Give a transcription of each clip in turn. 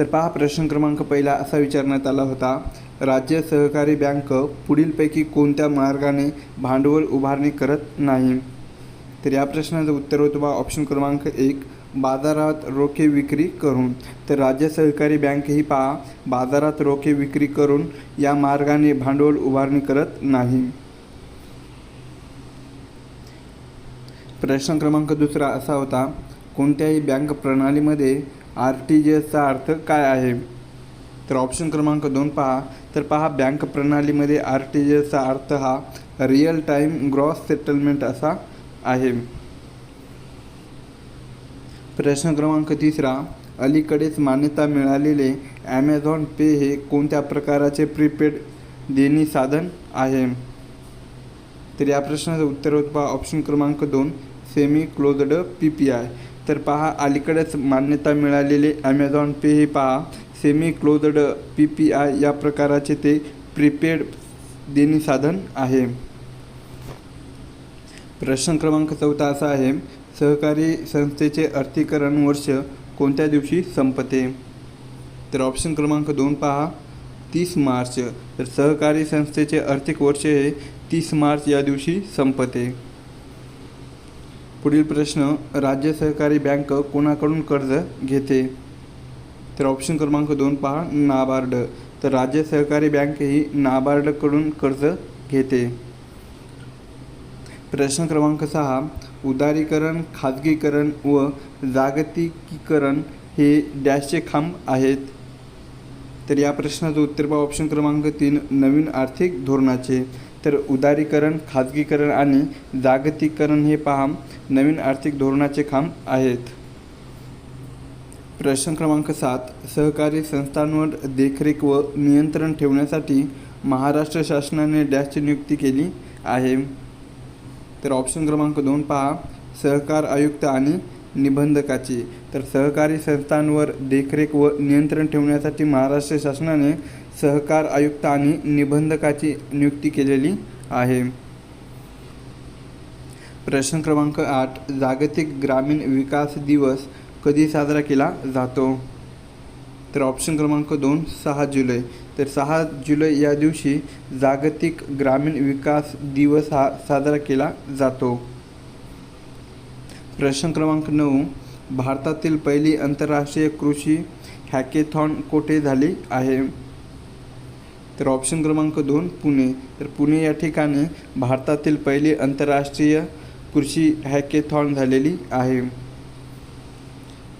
तर पहा प्रश्न क्रमांक पहिला असा विचारण्यात आला होता. राज्य सहकारी बँक पुढीलपैकी कोणत्या मार्गाने भांडवल उभारणी करत नाही? तर या प्रश्नाचं उत्तर होतं बा ऑप्शन क्रमांक एक बाजारात रोखे विक्री करून. तर राज्य सहकारी बँक ही पहा बाजारात रोखे विक्री करून या मार्गाने भांडवल उभारणी करत नाही. प्रश्न क्रमांक दुसरा असा होता कोणत्याही बँक प्रणालीमध्ये आर टी जी एसचा अर्थ काय आहे? तर ऑप्शन क्रमांक दोन पहा. तर पहा बँक प्रणालीमध्ये आर टी जी एसचा अर्थ हा रिअल टाईम ग्रॉस सेटलमेंट असा आहे. प्रश्न क्रमांक तिसरा. अलीकडेच मान्यता मिळालेले ॲमेझॉन पे हे कोणत्या प्रकाराचे प्रीपेड देणी साधन आहे? तर या प्रश्नाचं उत्तर होतं पहा. ऑप्शन क्रमांक दोन semi closed P P I तर पहा अलीकडेच मान्यता मिळालेले ॲमेझॉन पे हे पहा semi closed P P I या प्रकाराचे ते प्रीपेड देणी साधन आहे. प्रश्न क्रमांक चौथा असा आहे सहकारी संस्थेचे अर्थीकरण वर्ष कोणत्या दिवशी संपते? तर ऑप्शन क्रमांक दोन पहा तीस मार्च. तर सहकारी संस्थेचे आर्थिक वर्ष हे तीस मार्च या दिवशी संपते. पुढील प्रश्न राज्य सहकारी बँक कोणाकडून कर्ज घेते? तर ऑप्शन क्रमांक दोन पहा नाबार्ड. तर राज्य सहकारी बँक ही नाबार्डकडून कर्ज घेते. प्रश्न क्रमांक सहा उदारीकरण खाजगीकरण व जागतिकीकरण हे डॅशचे खांब आहेत. तर या प्रश्नाचं उत्तर पहा ऑप्शन क्रमांक तीन नवीन आर्थिक धोरणाचे. तर उदारीकरण खाजगीकरण आणि जागतिकीकरण हे पहा नवीन आर्थिक धोरणाचे खांब आहेत. प्रश्न क्रमांक सात सहकारी संस्थांवर देखरेख व नियंत्रण ठेवण्यासाठी महाराष्ट्र शासनाने डॅशची नियुक्ती केली आहे. तर ऑप्शन क्रमांक दोन पहा सहकार आयुक्त आणि निबंधकाची. तर सहकारी संस्थांवर देखरेख व नियंत्रण ठेवण्यासाठी महाराष्ट्र शासनाने सहकार आयुक्त आणि निबंधकाची नियुक्ती केलेली आहे. प्रश्न क्रमांक आठ जागतिक ग्रामीण विकास दिवस कधी साजरा केला जातो? तर ऑप्शन क्रमांक दोन सहा जुलै. तर सहा जुलै या दिवशी जागतिक ग्रामीण विकास दिवस हा साजरा केला जातो. प्रश्न क्रमांक नऊ. भारतातील पहिली आंतरराष्ट्रीय कृषी हॅकेथॉन कोठे झाली आहे? तर ऑप्शन क्रमांक दोन पुणे. तर पुणे या ठिकाणी भारतातील पहिली आंतरराष्ट्रीय कृषी हॅकेथॉन झालेली आहे.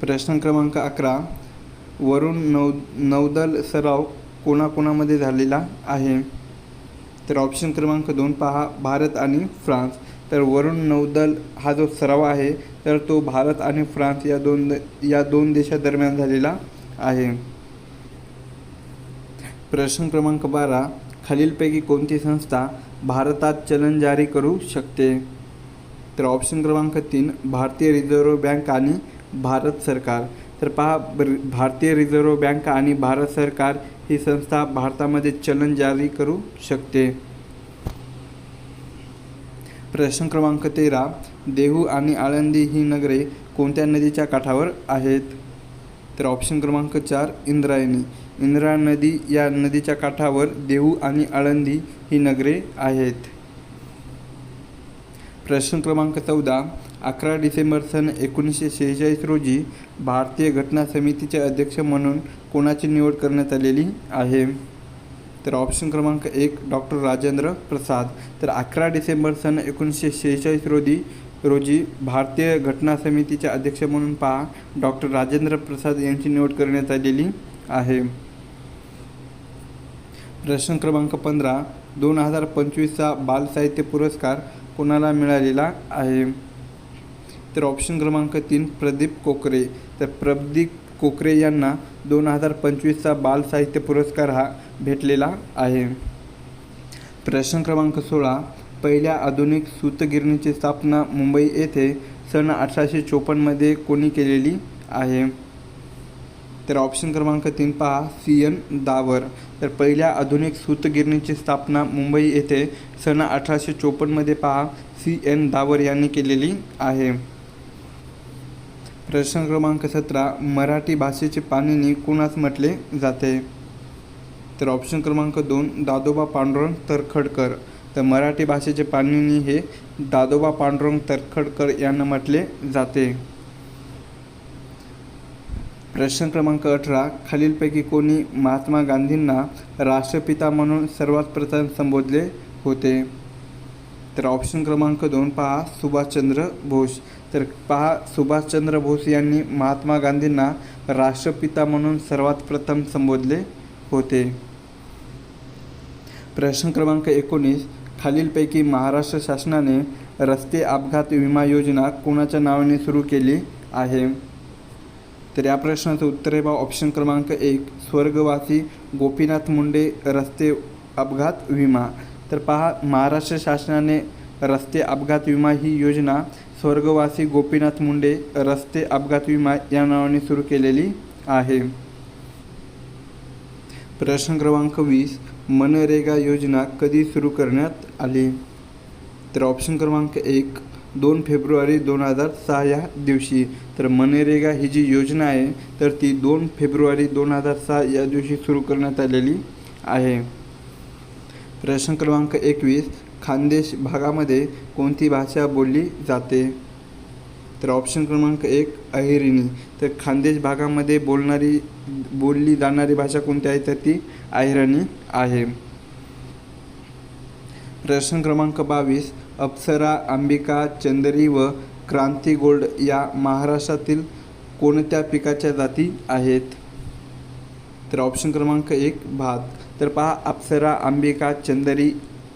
प्रश्न क्रमांक अकरा. वरून नौ नौदल सराव कोणाकोणामध्ये झालेला आहे? तर ऑप्शन क्रमांक दोन पहा भारत आणि फ्रान्स. तर वरून नौदल हा जो सराव आहे तर तो भारत आणि फ्रान्स या दोन या दोन देशादरम्यान झालेला आहे. प्रश्न क्रमांक बारा खालीलपैकी कोणती संस्था भारतात चलन जारी करू शकते? तर ऑप्शन क्रमांक तीन भारतीय रिझर्व्ह बँक आणि भारत सरकार. तर पहा बर- भारतीय रिझर्व्ह बँक आणि भारत सरकार ही संस्था भारतामध्ये चलन जारी करू शकते. प्रश्न क्रमांक तेरा देहू आणि आळंदी ही नगरे कोणत्या नदीच्या काठावर आहेत? तर ऑप्शन क्रमांक चार इंद्रायणी. इंद्रा नदी या नदीच्या काठावर देहू आणि आळंदी ही नगरे आहेत. प्रश्न क्रमांक चौदा अकरा डिसेंबर सन एकोणीसशे शेहेचाळीस रोजी भारतीय घटना समितीचे अध्यक्ष म्हणून कोणाची निवड करण्यात आलेली आहे? तर ऑप्शन क्रमांक एक डॉक्टर राजेंद्र प्रसाद. तर अकरा डिसेंबर सन एकोणीसशे शेहेचाळीस रोजी रोजी भारतीय घटना समितीचे अध्यक्ष म्हणून पहा डॉक्टर राजेंद्र प्रसाद यांची निवड करण्यात आलेली आहे. प्रश्न क्रमांक पंधरा दोन हजार पंचवीसचा बालसाहित्य पुरस्कार कोणाला मिळालेला आहे? तर ऑप्शन क्रमांक तीन प्रदीप कोकरे. तर प्रदीप कोकरे यांना दोन हजार पंचवीसचा बालसाहित्य पुरस्कार हा भेटलेला आहे. प्रश्न क्रमांक सोळा पहिल्या आधुनिक सूतगिरणीची स्थापना मुंबई येथे सन अठराशे चोपन्नमध्ये कोणी केलेली आहे? तर ऑप्शन क्रमांक तीन पहा सी एन दावर. तर पहिल्या आधुनिक सूतगिरणीची स्थापना मुंबई येथे सन अठराशे चोपन्नमध्ये पहा सी एन दावर यांनी केलेली आहे. प्रश्न क्रमांक सतरा मराठी भाषेचे पाणिनी कुणास म्हटले जाते? तर ऑप्शन क्रमांक दोन दादोबा पांडुरंग तरखडकर. तर मराठी भाषेचे पाणिनी हे दादोबा पांडुरंग तरखडकर यांना म्हटले जाते. प्रश्न क्रमांक अठरा खालीलपैकी कोणी महात्मा गांधींना राष्ट्रपिता म्हणून सर्वात प्रथम संबोधले होते? तर ऑप्शन क्रमांक दोन पहा सुभाषचंद्र बोस. तर पहा सुभाषचंद्र बोस यांनी महात्मा गांधींना राष्ट्रपिता म्हणून सर्वात प्रथम संबोधले होते. प्रश्न क्रमांक एकोणीस खालीलपैकी महाराष्ट्र शासनाने रस्ते अपघात विमा योजना कोणाच्या नावाने सुरू केली आहे? तर या प्रश्नाचं उत्तर आहे बा ऑप्शन क्रमांक एक स्वर्गवासी गोपीनाथ मुंडे रस्ते अपघात विमा. तर पहा महाराष्ट्र शासनाने रस्ते अपघात विमा ही योजना स्वर्गवासी गोपीनाथ मुंडे रस्ते अपघात विमा या नावाने सुरू केलेली आहे. प्रश्न क्रमांक वीस मनरेगा योजना कधी सुरू करण्यात आली? तर ऑप्शन क्रमांक एक दोन फेब्रुवारी दोन हजार सहा या दिवशी. तर मनरेगा ही जी योजना आहे तर ती दोन फेब्रुवारी दोन हजार सहा या दिवशी सुरू करण्यात आलेली आहे. प्रश्न क्रमांक एकवीस खानदेश भागामध्ये कोणती भाषा बोलली जाते? तर ऑप्शन क्रमांक एक अहिरिणी तर खानदेश भागामध्ये बोलणारी बोलली जाणारी भाषा कोणती आहे? तर ती अहिराणी आहे. प्रश्न क्रमांक बावीस अप्सरा अंबिका चंदरी व क्रांती गोल्ड या महाराष्ट्रातील कोणत्या पिकाच्या जाती आहेत? तर ऑप्शन क्रमांक एक भात. तर पहा अप्सरा अंबिका चंदरी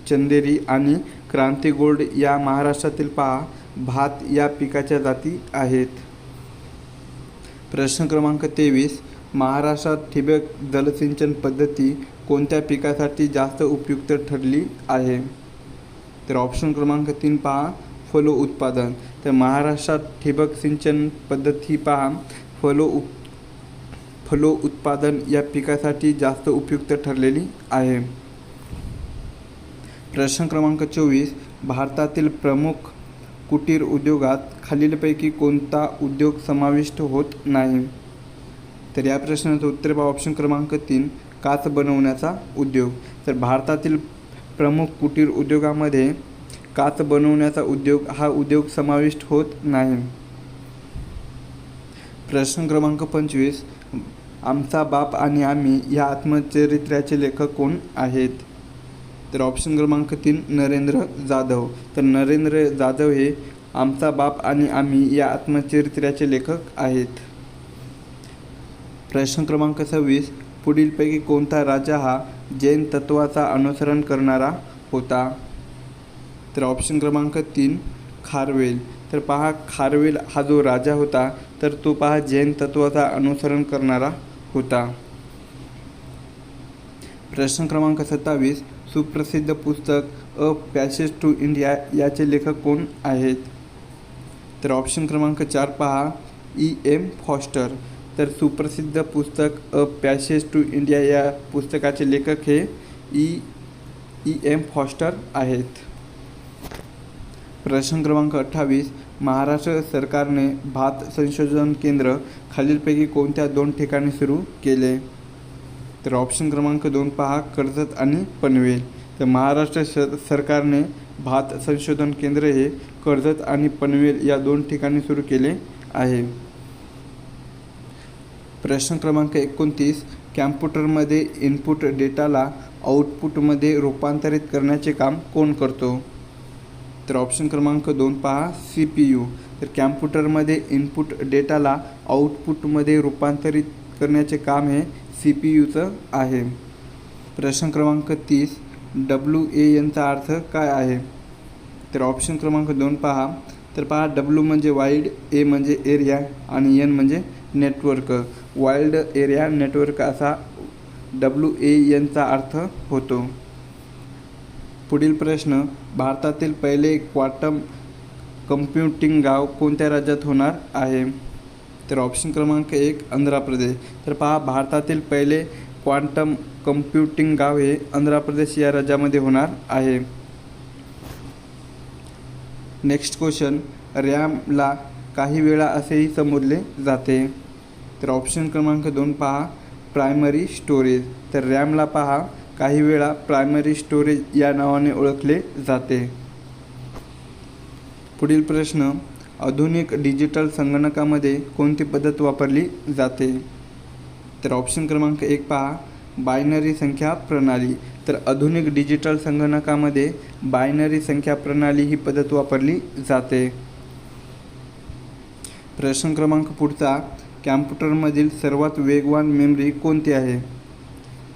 चंदेरी आणि क्रांती गोल्ड या महाराष्ट्रातील पहा भात या पिकाच्या जाती आहेत. प्रश्न क्रमांक तेवीस. महाराष्ट्रात ठिबक जलसिंचन पद्धती कोणत्या पिकासाठी जास्त उपयुक्त ठरली आहे? तर ऑप्शन क्रमांक तीन पहा फलो उत्पादन. तर महाराष्ट्रात ठिबक सिंचन पद्धती पहा फलो उप फलो उत्पादन या पिकासाठी जास्त उपयुक्त ठरलेली आहे. प्रश्न क्रमांक चोवीस भारतातील प्रमुख कुटीर उद्योगात खालीलपैकी कोणता उद्योग समाविष्ट होत नाही? तर या प्रश्नाचं उत्तर पहा. ऑप्शन क्रमांक तीन काच बनवण्याचा उद्योग. तर भारतातील प्रमुख कुटीर उद्योगामध्ये काच बनवण्याचा उद्योग हा उद्योग समाविष्ट होत नाही. प्रश्न क्रमांक पंचवीस आमचा बाप आणि आम्ही या आत्मचरित्राचे लेखक कोण आहेत? तर ऑप्शन क्रमांक तीन नरेंद्र जाधव. तर नरेंद्र जाधव हे आमचा बाप आणि आम्ही या आत्मचरित्राचे लेखक आहेत. प्रश्न क्रमांक सव्वीस पुढीलपैकी कोणता राजा हा जैन तत्वाचा अनुसरण करणारा होता? तर ऑप्शन क्रमांक तीन खारवेल. तर पहा खारवेल हा जो राजा होता तर तो पहा जैन तत्वाचा अनुसरण करणारा होता. प्रश्न क्रमांक सत्तावीस सुप्रसिद्ध पुस्तक अ पॅसेज टू इंडिया याचे लेखक कोण आहेत? तर ऑप्शन क्रमांक चार पहा ई एम फॉस्टर तर सुप्रसिद्ध पुस्तक अ पॅसेज टू इंडिया या पुस्तकाचे लेखक हे ई ई एम फॉस्टर आहेत. प्रश्न क्रमांक अठ्ठावीस महाराष्ट्र सरकारने भात संशोधन केंद्र खालीलपैकी कोणत्या दोन ठिकाणी सुरू केले? तर ऑप्शन क्रमांक दोन पहा कर्जत आणि पनवेल. तर महाराष्ट्र स सरकारने भात संशोधन केंद्र हे कर्जत आणि पनवेल या दोन ठिकाणी सुरू केले आहे. प्रश्न क्रमांक एकोणतीस कॅम्प्युटरमध्ये इनपुट डेटाला आउटपुटमध्ये रूपांतरित करण्याचे काम कोण करतो? तर ऑप्शन क्रमांक दोन पहा सी पी यू तर कॅम्प्युटरमध्ये इनपुट डेटाला आउटपुटमध्ये रूपांतरित करण्याचे काम हे सी पी यूचं आहे. प्रश्न क्रमांक तीस डब्ल्यू ए एनचा अर्थ काय आहे? तर ऑप्शन क्रमांक दोन पहा. तर पहा डब्ल्यू म्हणजे वाईड ए म्हणजे एरिया आणि एन म्हणजे नेटवर्क वाईल्ड एरिया नेटवर्क असा डब्ल्यू ए एनचा अर्थ होतो. पुढील प्रश्न भारतातील पहिले क्वांटम कम्प्युटिंग गाव कोणत्या राज्यात होणार आहे? तर ऑप्शन क्रमांक एक आंध्र प्रदेश. तर पहा भारतातील पहिले क्वांटम कम्प्युटिंग गाव हे आंध्र प्रदेश या राज्यामध्ये होणार आहे. नेक्स्ट क्वेश्चन रॅमला काही वेळा असेही संबोधले जाते. तर ऑप्शन क्रमांक दोन पहा प्रायमरी स्टोरेज तर रॅमला पहा काही वेळा प्रायमरी स्टोरेज या नावाने ओळखले जाते. पुढील प्रश्न आधुनिक डिजिटल संगणकामध्ये कोणती पद्धत वापरली जाते? तर ऑप्शन क्रमांक एक पहा बायनरी संख्या प्रणाली. तर आधुनिक डिजिटल संगणकामध्ये बायनरी संख्या प्रणाली ही पद्धत वापरली जाते. प्रश्न क्रमांक पुढचा कॅम्प्युटरमधील सर्वात वेगवान मेमरी कोणती आहे?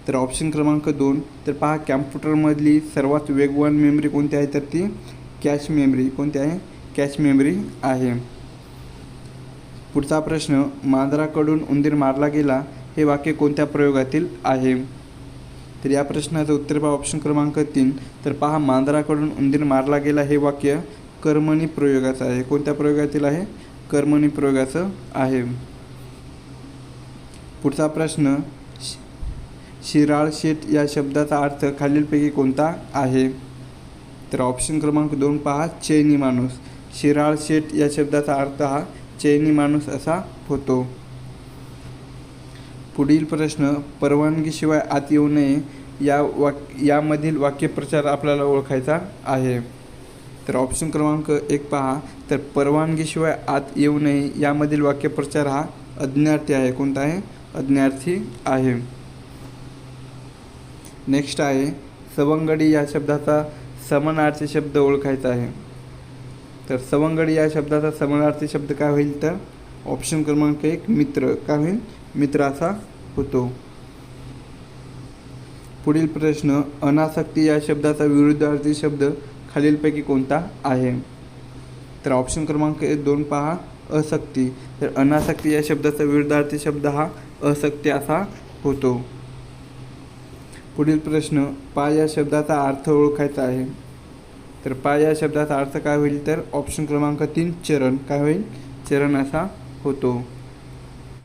तर ऑप्शन क्रमांक दोन. तर पहा कॅम्प्युटरमधली सर्वात वेगवान मेमरी कोणती आहे? तर ती कॅश मेमरी कोणती आहे? कॅश मेमरी आहे. पुढचा प्रश्न मांजराकडून उंदीर मारला गेला हे वाक्य कोणत्या प्रयोगातील आहे? तर या प्रश्नाचं उत्तर पहा ऑप्शन क्रमांक तीन. तर पहा मांजराकडून उंदीर मारला गेला हे वाक्य कर्मणी प्रयोगाचं आहे. कोणत्या प्रयोगातील आहे? कर्मणी प्रयोगाचं आहे. पुढचा प्रश्न शिराळ शेट या शब्दाचा अर्थ खालीलपैकी कोणता आहे? तर ऑप्शन क्रमांक दोन पहा चैनी माणूस. शिराळ शेट या शब्दाचा अर्थ हा चैनी माणूस असा होतो. पुढील प्रश्न परवानगीशिवाय आत येऊ नये या वाक यामधील वाक्यप्रचार आपल्याला ओळखायचा आहे. तर ऑप्शन क्रमांक एक पहा तर परवानगीशिवाय आत येऊ नये यामधील वाक्यप्रचार हा अज्ञार्थी आहे. कोणता आहे? अज्ञार्थी आहे. नेक्स्ट आहे सवंगडी या शब्दाचा समानार्थी शब्द ओळखायचा आहे. तर सवंगडी या शब्दाचा समानार्थी शब्द काय होईल तर? ऑप्शन क्रमांक एक मित्र. काय होईल? मित्र असा होतो. पुढील प्रश्न अनासक्ती या शब्दाचा विरुद्धार्थी शब्द खालीलपैकी कोणता आहे? तर ऑप्शन क्रमांक एक दोन पहा असक्ती. तर अनासक्ती या शब्दाचा विरुद्धार्थी शब्द हा असक्ती असा होतो. पुढील प्रश्न पा या शब्दाचा अर्थ ओळखायचा आहे. तर पा या शब्दाचा अर्थ काय होईल? तर ऑप्शन क्रमांक तीन चरण. काय होईल? चरण असा होतो.